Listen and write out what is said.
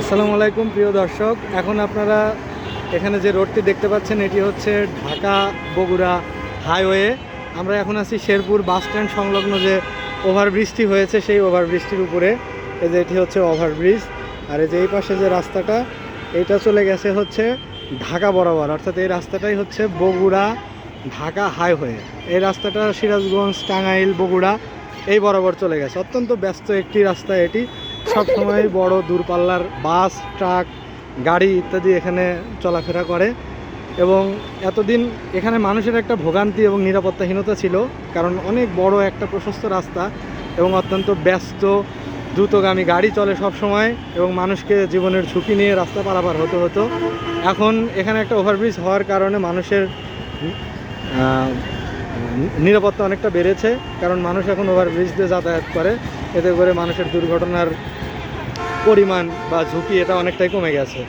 আসসালামু আলাইকুম, প্রিয় দর্শক। এখন আপনারা এখানে যে রোডটি দেখতে পাচ্ছেন, এটি হচ্ছে ঢাকা বগুড়া হাইওয়ে। আমরা এখন আছি শেরপুর বাস স্ট্যান্ড সংলগ্ন যে ওভারব্রিজটি হয়েছে, সেই ওভারব্রিজটির উপরে। এই যে এটি হচ্ছে ওভারব্রিজ। আর এই যে এই পাশে যে রাস্তাটা এটা চলে গেছে হচ্ছে ঢাকা বরাবর। অর্থাৎ এই রাস্তাটাই হচ্ছে বগুড়া ঢাকা হাইওয়ে। এই রাস্তাটা সিরাজগঞ্জ, টাঙ্গাইল, বগুড়া এই বরাবর চলে গেছে। অত্যন্ত ব্যস্ত একটি রাস্তা এটি। সবসময় বড় দূরপাল্লার বাস, ট্রাক, গাড়ি ইত্যাদি এখানে চলাফেরা করে এবং এতদিন এখানে মানুষের একটা ভোগান্তি এবং নিরাপত্তাহীনতা ছিল, কারণ অনেক বড় একটা প্রশস্ত রাস্তা এবং অত্যন্ত ব্যস্ত, দ্রুতগামী গাড়ি চলে সব সময় এবং মানুষকে জীবনের ঝুঁকি নিয়ে রাস্তা পারাপার হতে হতো। এখন এখানে একটা ওভারব্রিজ হওয়ার কারণে মানুষের নিরাপত্তা অনেকটা বেড়েছে, কারণ মানুষ এখন ওভারব্রিজ দিয়ে যাতায়াত করে। এতে করে মানুষের দুর্ঘটনার পরিমাণ বা ঝুঁকি এটা অনেকটাই কমে গেছে।